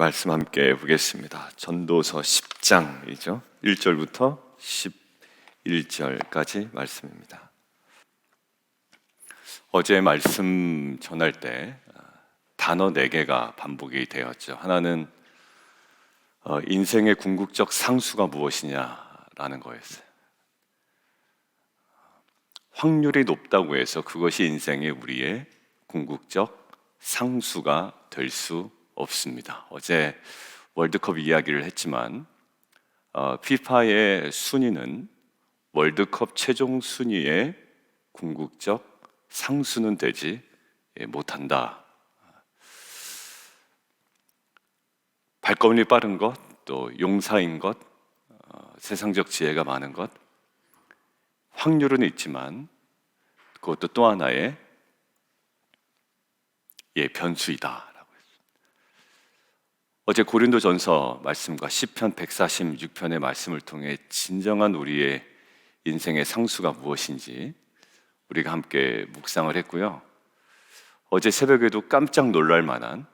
말씀 함께 보겠습니다. 전도서 10장이죠. 1절부터 11절까지 말씀입니다. 어제 말씀 전할 때 어, 단어 4개가 반복이 되었죠. 하나는 어, 인생의 궁극적 상수가 무엇이냐라는 거였어요. 확률이 높다고 해서 그것이 인생의 우리의 궁극적 상수가 될 수 없습니다. 어제 월드컵 이야기를 했지만 어, 피파의 순위는 월드컵 최종 순위의 궁극적 상수는 되지 못한다. 발걸음이 빠른 것, 또 용사인 것, 어, 세상적 지혜가 많은 것, 확률은 있지만 그것도 또 하나의 예, 했습니다. 어제 고린도전서 말씀과 시편 146편의 말씀을 통해 진정한 우리의 인생의 상수가 무엇인지 우리가 함께 묵상을 했고요. 어제 새벽에도 깜짝 놀랄 만한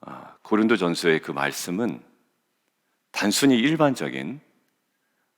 아, 고린도전서의 그 말씀은 단순히 일반적인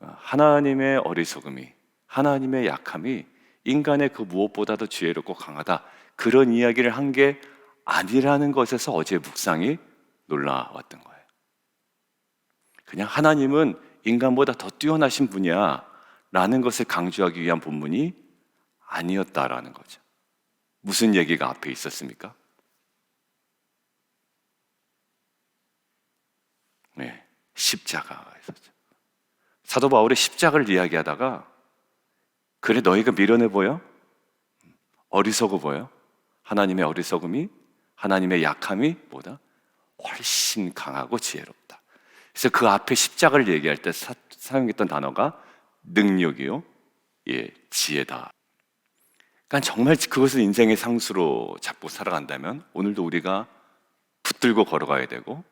아, 하나님의 어리석음이 하나님의 약함이 인간의 그 무엇보다도 지혜롭고 강하다. 그런 이야기를 한 게 아니라는 것에서 어제 묵상이 놀라웠던 거예요. 그냥 하나님은 인간보다 더 뛰어나신 분이야. 라는 것을 강조하기 위한 본문이 아니었다라는 거죠. 무슨 얘기가 앞에 있었습니까? 네, 십자가가 있었죠. 사도 바울이 십자가를 이야기하다가 그래 너희가 미련해 보여? 어리석어 보여? 하나님의 어리석음이 하나님의 약함이 뭐다? 훨씬 강하고 지혜롭다. 그래서 그 앞에 십자가를 얘기할 때 사, 사용했던 단어가 능력이요, 예, 지혜다. 그러니까 정말 그것을 인생의 상수로 잡고 살아간다면 오늘도 우리가 붙들고 걸어가야 되고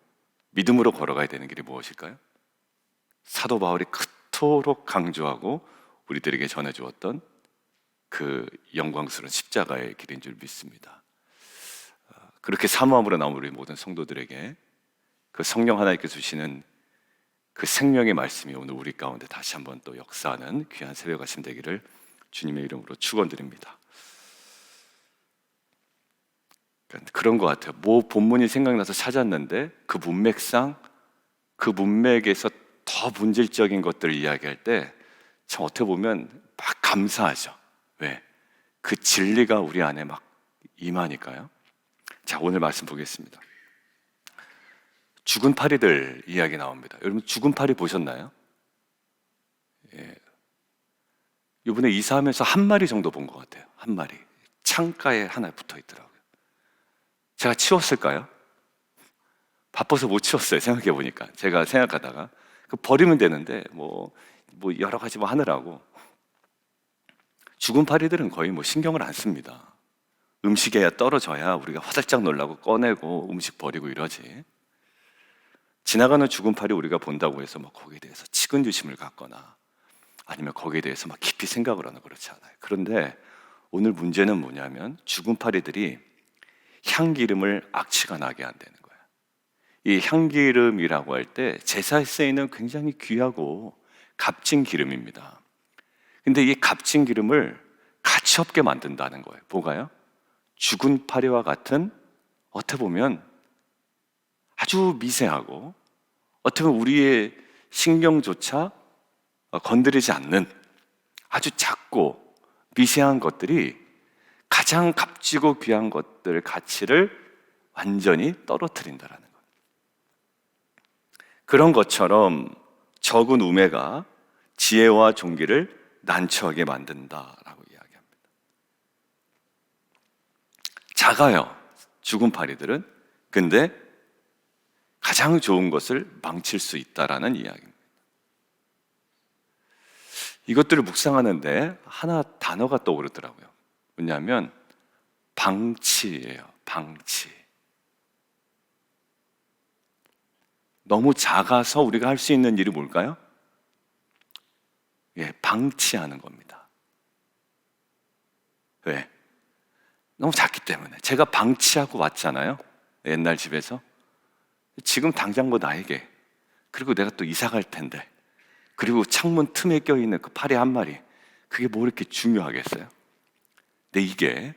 믿음으로 걸어가야 되는 길이 무엇일까요? 사도 바울이 그토록 강조하고 우리들에게 전해 주었던 그 영광스러운 십자가의 길인 줄 믿습니다. 어, 그렇게 사모함으로 나온 우리 모든 성도들에게 그 성령 하나님께 주시는 그 생명의 말씀이 오늘 우리 가운데 다시 한번 또 역사하는 귀한 새벽 아침 되기를 주님의 이름으로 축원드립니다. 그러니까 그런 것 같아요. 뭐 본문이 생각나서 찾았는데 그 문맥상 그 문맥에서 더 본질적인 것들을 이야기할 때 참 어떻게 보면 막 감사하죠. 왜? 그 진리가 우리 안에 막 임하니까요. 자, 오늘 말씀 보겠습니다. 죽은 파리들 이야기 나옵니다. 여러분, 죽은 파리 보셨나요? 예. 이번에 이사하면서 한 마리 정도 본 것 같아요. 한 마리. 창가에 하나 붙어 있더라고요. 제가 치웠을까요? 바빠서 못 치웠어요. 생각해 보니까. 제가 생각하다가. 그 버리면 되는데, 뭐, 뭐 여러 가지 뭐 하느라고. 죽은 파리들은 거의 뭐 신경을 안 씁니다. 음식에 떨어져야 우리가 화들짝 놀라고 꺼내고 음식 버리고 이러지. 지나가는 죽은 파리 우리가 본다고 해서 막 거기에 대해서 치근주심을 갖거나 아니면 거기에 대해서 막 깊이 생각을 하는 그렇지 않아요. 그런데 오늘 문제는 뭐냐면 죽은 파리들이 향기름을 악취가 나게 한다는 거예요. 이 향기름이라고 할 때 제사에 쓰이는 굉장히 귀하고 값진 기름입니다. 근데 이 값진 기름을 가치 없게 만든다는 거예요. 뭐가요? 죽은 파리와 같은 어떻게 보면 아주 미세하고 어떻게 보면 우리의 신경조차 건드리지 않는 아주 작고 미세한 것들이 가장 값지고 귀한 것들 가치를 완전히 떨어뜨린다라는 거예요. 그런 것처럼 적은 우매가 지혜와 종기를 난처하게 만든다라고 이야기합니다. 작아요. 죽은 파리들은. 근데 가장 좋은 것을 망칠 수 있다라는 이야기입니다. 이것들을 묵상하는데 하나 단어가 떠오르더라고요. 뭐냐면 방치예요. 방치. 너무 작아서 우리가 할 수 있는 일이 뭘까요? 예, 방치하는 겁니다. 왜? 너무 작기 때문에. 제가 방치하고 왔잖아요. 옛날 집에서. 지금 당장 뭐 나에게 그리고 내가 또 이사 갈 텐데 그리고 창문 틈에 껴 있는 그 파리 한 마리 그게 뭐 이렇게 중요하겠어요? 근데 이게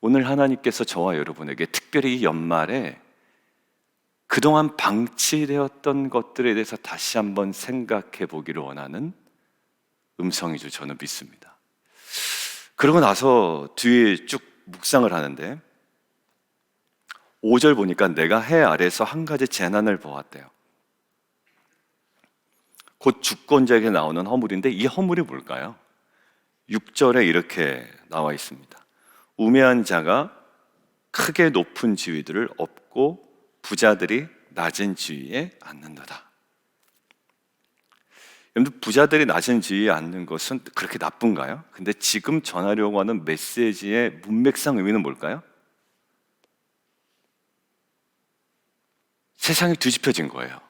오늘 하나님께서 저와 여러분에게 특별히 이 연말에 그동안 방치되었던 것들에 대해서 다시 한번 생각해 보기를 원하는 음성이죠. 저는 믿습니다. 그러고 나서 뒤에 쭉 묵상을 하는데 5절 보니까 내가 해 아래서 한 가지 재난을 보았대요. 곧 주권자에게 나오는 허물인데 이 허물이 뭘까요? 6절에 이렇게 나와 있습니다. 우매한 자가 크게 높은 지위들을 얻고 부자들이 낮은 지위에 앉는다다. 여러분 부자들이 지위에 앉는 것은 그렇게 나쁜가요? 근데 지금 전하려고 하는 메시지의 문맥상 의미는 뭘까요? 세상이 뒤집혀진 거예요.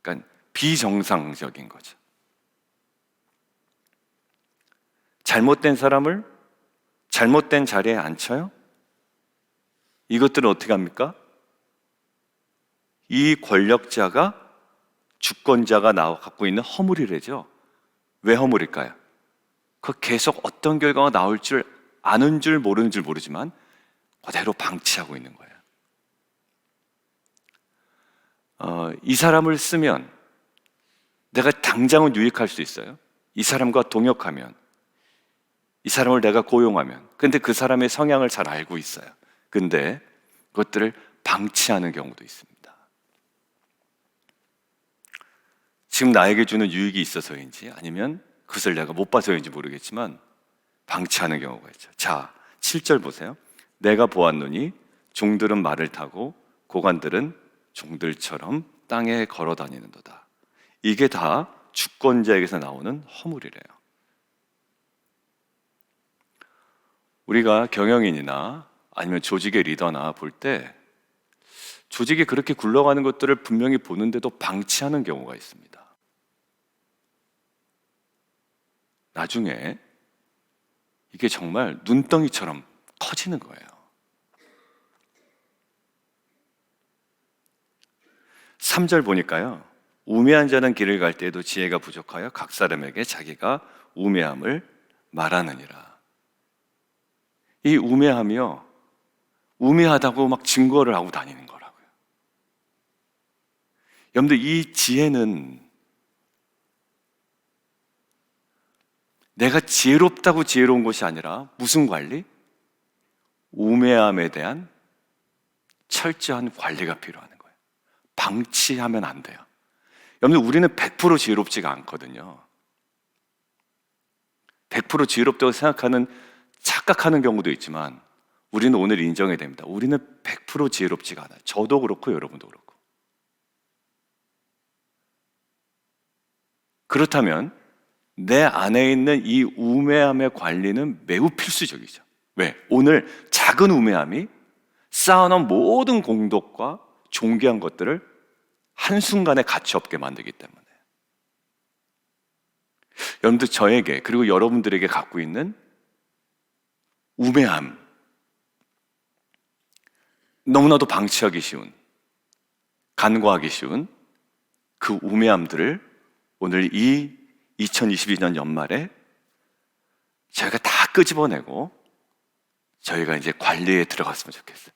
그러니까 비정상적인 거죠. 잘못된 사람을 잘못된 자리에 앉혀요? 이것들은 어떻게 합니까? 이 권력자가 주권자가 나와 갖고 있는 허물이래죠. 왜 허물일까요? 그 계속 어떤 결과가 나올 줄 아는 줄 모르는 줄 모르지만 그대로 방치하고 있는 거예요. 어, 이 사람을 쓰면 내가 당장은 유익할 수 있어요. 이 사람과 동역하면 이 사람을 내가 고용하면 근데 그 사람의 성향을 잘 알고 있어요. 근데 그것들을 방치하는 경우도 있습니다. 지금 나에게 주는 유익이 있어서인지 아니면 그것을 내가 못 봐서인지 모르겠지만 방치하는 경우가 있죠. 자, 7절 보세요. 내가 보았노니 종들은 말을 타고 고관들은 종들처럼 땅에 걸어 다니는도다. 이게 다 주권자에게서 나오는 허물이래요. 우리가 경영인이나 아니면 조직의 리더나 볼 때 조직이 그렇게 굴러가는 것들을 분명히 보는데도 방치하는 경우가 있습니다. 나중에 이게 정말 눈덩이처럼 커지는 거예요. 3절 보니까요. 우매한 자는 길을 갈 때에도 지혜가 부족하여 각 사람에게 자기가 우매함을 말하느니라. 이 우매함이요. 우매하다고 막 증거를 하고 다니는 거라고요. 여러분들 이 지혜는 내가 지혜롭다고 지혜로운 것이 아니라 무슨 관리? 우매함에 대한 철저한 관리가 필요한 거예요. 방치하면 안 돼요. 여러분, 우리는 100% 지혜롭지가 않거든요. 100% 지혜롭다고 생각하는, 착각하는 경우도 있지만, 우리는 오늘 인정해야 됩니다. 우리는 100% 지혜롭지가 않아요. 저도 그렇고, 여러분도 그렇고. 그렇다면, 내 안에 있는 이 우매함의 관리는 매우 필수적이죠. 왜? 오늘 작은 우매함이 쌓아놓은 모든 공덕과 존귀한 것들을 한순간에 가치 없게 만들기 때문에. 여러분들 저에게 그리고 여러분들에게 갖고 있는 우매함 너무나도 방치하기 쉬운 간과하기 쉬운 그 우매함들을 오늘 이 2022년 연말에 저희가 다 끄집어내고 저희가 이제 관리에 들어갔으면 좋겠어요.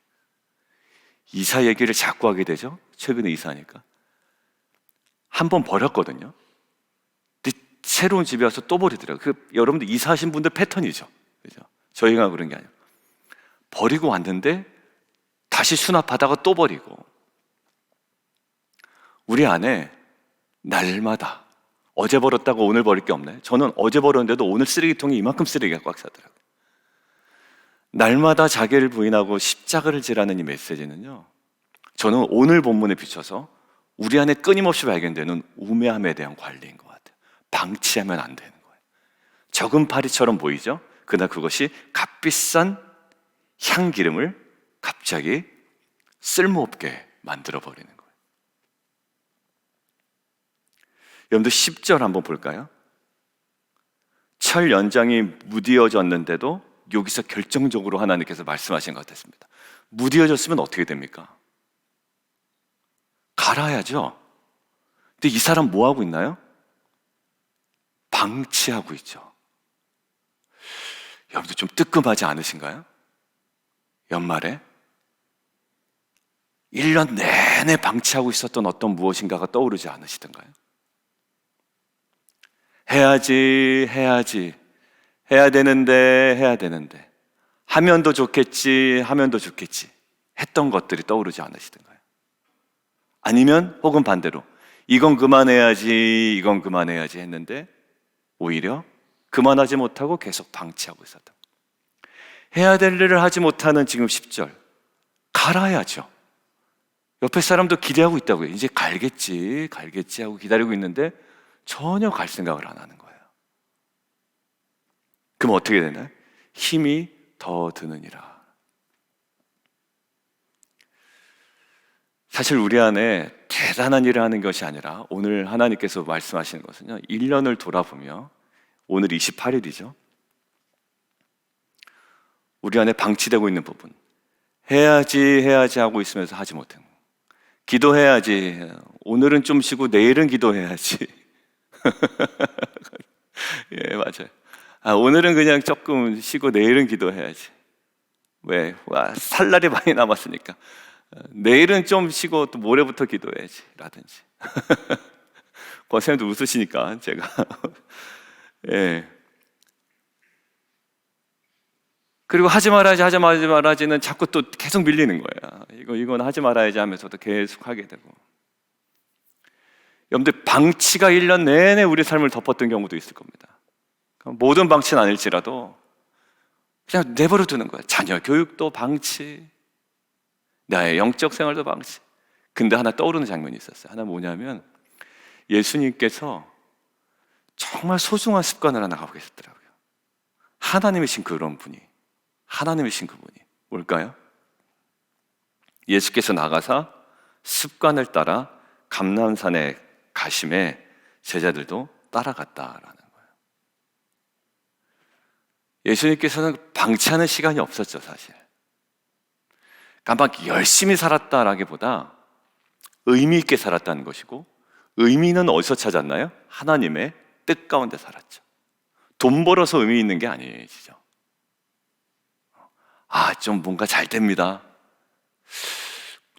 이사 얘기를 자꾸 하게 되죠. 최근에 이사하니까. 한 번 버렸거든요. 새로운 집에 와서 또 버리더라고요. 그 여러분들 이사하신 분들 패턴이죠. 그죠? 저희가 그런 게 아니에요. 버리고 왔는데 다시 수납하다가 또 버리고. 우리 안에 날마다 어제 버렸다고 오늘 버릴 게 없네. 저는 어제 버렸는데도 오늘 쓰레기통이 이만큼 쓰레기가 꽉 차더라고요. 날마다 자기를 부인하고 십자가를 지라는 이 메시지는요. 저는 오늘 본문에 비춰서 우리 안에 끊임없이 발견되는 우매함에 대한 관리인 것 같아요. 방치하면 안 되는 거예요. 적은 파리처럼 보이죠? 그러나 그것이 값비싼 향기름을 갑자기 쓸모없게 만들어 버리는 거예요. 여러분들 10절 한번 볼까요? 철 연장이 무디어졌는데도 여기서 결정적으로 하나님께서 말씀하신 것 같았습니다. 무디어졌으면 어떻게 됩니까? 갈아야죠. 근데 이 사람 뭐 하고 있나요? 방치하고 있죠. 여러분들 좀 뜨끔하지 않으신가요? 연말에 1년 내내 방치하고 있었던 어떤 무엇인가가 떠오르지 않으시던가요? 해야지, 해야지. 해야 되는데, 해야 되는데. 하면 더 좋겠지, 하면 더 좋겠지. 했던 것들이 떠오르지 않으시던가요? 아니면 혹은 반대로 이건 그만해야지, 이건 그만해야지 했는데 오히려 그만하지 못하고 계속 방치하고 있었다. 해야 될 일을 하지 못하는 지금 10절. 갈아야죠. 옆에 사람도 기대하고 있다고요. 이제 갈겠지, 갈겠지 하고 기다리고 있는데 전혀 갈 생각을 안 하는 거예요. 그럼 어떻게 되나요? 힘이 더 드느니라. 사실 우리 안에 대단한 일을 하는 것이 아니라 오늘 하나님께서 말씀하시는 것은요. 1년을 돌아보며 오늘 28일이죠. 우리 안에 방치되고 있는 부분. 해야지 해야지 하고 있으면서 하지 못한 거. 기도해야지. 오늘은 좀 쉬고 내일은 기도해야지. 예, 맞아요. 아, 오늘은 그냥 조금 쉬고 내일은 기도해야지. 왜? 와, 살 날이 많이 남았으니까. 어, 내일은 좀 쉬고 또 모레부터 기도해야지. 라든지. 권사님도 웃으시니까 제가. 예. 그리고 하지 말아야지, 하지 말아야지, 말아야지는 자꾸 또 계속 밀리는 거야. 이거, 이건 하지 말아야지 하면서도 계속 하게 되고. 여러분들, 방치가 1년 내내 우리 삶을 덮었던 경우도 있을 겁니다. 모든 방치는 아닐지라도 그냥 내버려 두는 거야. 자녀 교육도 방치, 나의 영적 생활도 방치. 근데 하나 떠오르는 장면이 있었어요. 하나 뭐냐면 예수님께서 정말 소중한 습관을 하나 갖고 계셨더라고요. 하나님이신 그런 분이. 하나님이신 그분이 뭘까요? 예수께서 나가사 습관을 따라 감남산에 가심에 제자들도 따라갔다라는 거예요. 예수님께서는 방치하는 시간이 없었죠, 사실. 막 열심히 살았다라기보다 의미 있게 살았다는 것이고 의미는 어디서 찾았나요? 하나님의 뜻 가운데 살았죠. 돈 벌어서 의미 있는 게 아니시죠. 아, 좀 뭔가 잘 됩니다.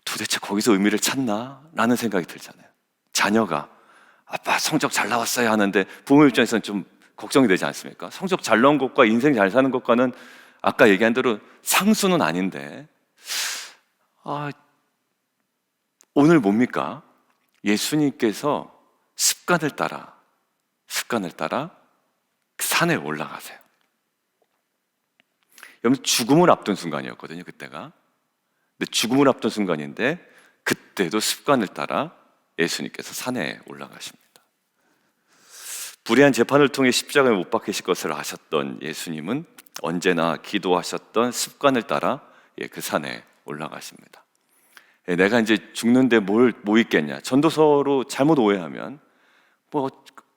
도대체 거기서 의미를 찾나? 라는 생각이 들잖아요. 자녀가 아빠 성적 잘 나왔어야 하는데 부모 입장에서는 좀 걱정이 되지 않습니까? 성적 잘 나온 것과 인생 잘 사는 것과는 아까 얘기한 대로 상수는 아닌데 아, 오늘 뭡니까? 예수님께서 습관을 따라 습관을 따라 산에 올라가세요. 여러분 죽음을 앞둔 순간이었거든요, 그때가. 근데 죽음을 앞둔 순간인데 그때도 습관을 따라 예수님께서 산에 올라가십니다. 불의한 재판을 통해 십자가에 못 박히실 것을 아셨던 예수님은 언제나 기도하셨던 습관을 따라 예, 그 산에 올라가십니다. 예, 내가 이제 죽는데 뭘, 뭐 있겠냐. 전도서로 잘못 오해하면, 뭐,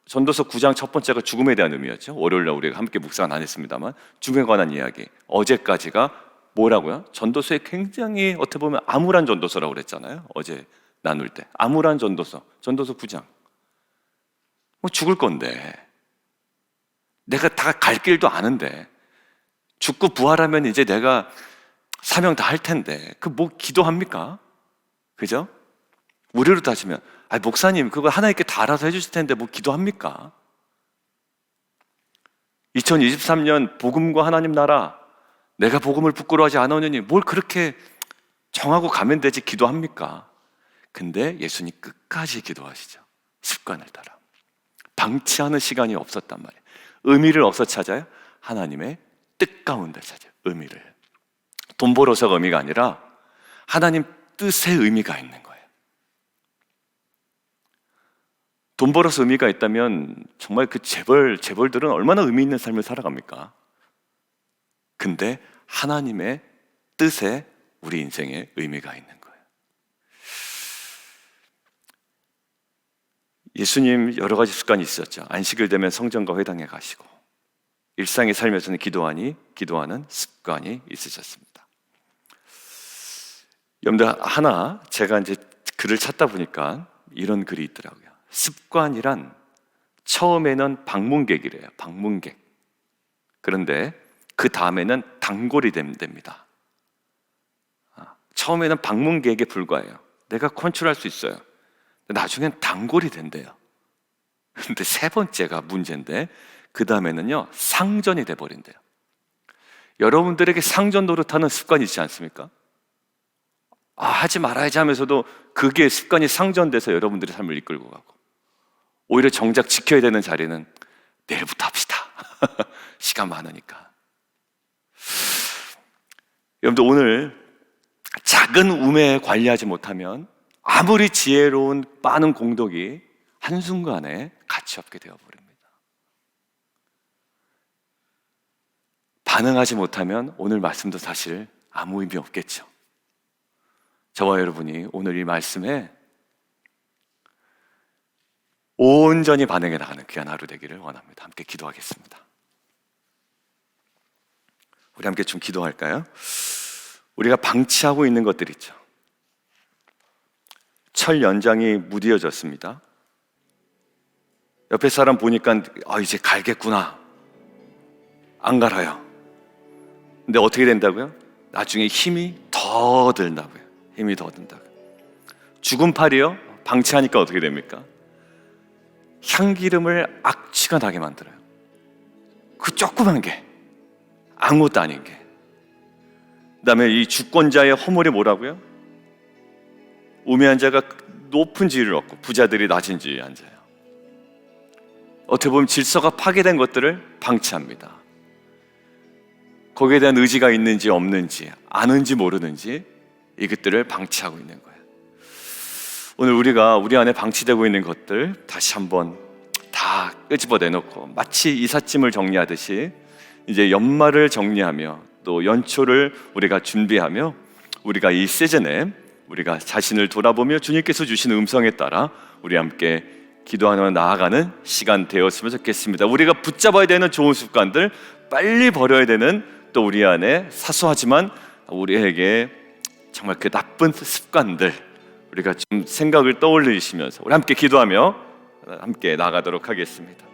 전도서 9장 첫 번째가 죽음에 대한 의미였죠. 월요일날 우리가 함께 묵상 나눴습니다만, 죽음에 관한 이야기. 어제까지가 뭐라고요? 전도서에 굉장히 어떻게 보면 암울한 전도서라고 그랬잖아요. 어제 나눌 때. 암울한 전도서. 전도서 9장. 뭐 죽을 건데. 내가 다 갈 길도 아는데. 죽고 부활하면 이제 내가 사명 다 할 텐데. 그 뭐 기도합니까? 그죠? 우리로 따지면, 아, 목사님, 그거 하나님께 다 알아서 해주실 텐데 뭐 기도합니까? 2023년 복음과 하나님 나라, 내가 복음을 부끄러워하지 않으니 뭘 그렇게 정하고 가면 되지 기도합니까? 근데 예수님 끝까지 기도하시죠. 습관을 따라. 방치하는 시간이 없었단 말이에요. 의미를 어디서 찾아요? 하나님의 뜻 가운데 찾아요. 의미를. 돈 벌어서가 의미가 아니라 하나님 뜻의 의미가 있는 거예요. 돈 벌어서 의미가 있다면 정말 그 재벌, 재벌들은 얼마나 의미 있는 삶을 살아갑니까? 근데 하나님의 뜻에 우리 인생에 의미가 있는 거 예수님 여러 가지 습관이 있었죠. 안식일 되면 성전과 회당에 가시고 일상의 삶에서는 기도하니 기도하는 습관이 있으셨습니다. 여러분들 하나 제가 이제 글을 찾다 보니까 이런 글이 있더라고요. 습관이란 처음에는 방문객이래요. 방문객. 그런데 그 다음에는 단골이 됨- 됩니다. 아, 처음에는 방문객에 불과해요. 내가 컨트롤할 수 있어요. 나중엔 단골이 된대요. 근데 세 번째가 문제인데 그 다음에는요 상전이 돼 버린대요. 여러분들에게 상전 노릇하는 습관이 있지 않습니까? 아, 하지 말아야지 하면서도 그게 습관이 상전돼서 여러분들의 삶을 이끌고 가고 오히려 정작 지켜야 되는 자리는 내일부터 합시다. 시간 많으니까. 여러분들 오늘 작은 우매 관리하지 못하면 아무리 지혜로운 많은 공덕이 한순간에 가치 없게 되어버립니다. 반응하지 못하면 오늘 말씀도 사실 아무 의미 없겠죠. 저와 여러분이 오늘 이 말씀에 온전히 반응해 나가는 귀한 하루 되기를 원합니다. 함께 기도하겠습니다. 우리 함께 좀 기도할까요? 우리가 방치하고 있는 것들 있죠. 철 연장이 무디어졌습니다. 옆에 사람 보니까 아 이제 갈겠구나. 안 갈아요. 근데 어떻게 된다고요? 나중에 힘이 더 들다고요. 힘이 더 든다고. 죽은 팔이요. 방치하니까 어떻게 됩니까? 향기름을 악취가 나게 만들어요. 그 조그만 게 아무것도 아닌 게. 그다음에 이 주권자의 허물이 뭐라고요? 우매한 자가 높은 지위를 얻고 부자들이 낮은 지위에 앉아요. 어떻게 보면 질서가 파괴된 것들을 방치합니다. 거기에 대한 의지가 있는지 없는지 아는지 모르는지 이것들을 방치하고 있는 거예요. 오늘 우리가 우리 안에 방치되고 있는 것들 다시 한번 다 끄집어 내놓고 마치 이삿짐을 정리하듯이 이제 연말을 정리하며 또 연초를 우리가 준비하며 우리가 이 시즌에 우리가 자신을 돌아보며 주님께서 주신 음성에 따라 우리 함께 기도하며 나아가는 시간 되었으면 좋겠습니다. 우리가 붙잡아야 되는 좋은 습관들 빨리 버려야 되는 또 우리 안에 사소하지만 우리에게 정말 그 나쁜 습관들 우리가 좀 생각을 떠올리시면서 우리 함께 기도하며 함께 나가도록 하겠습니다.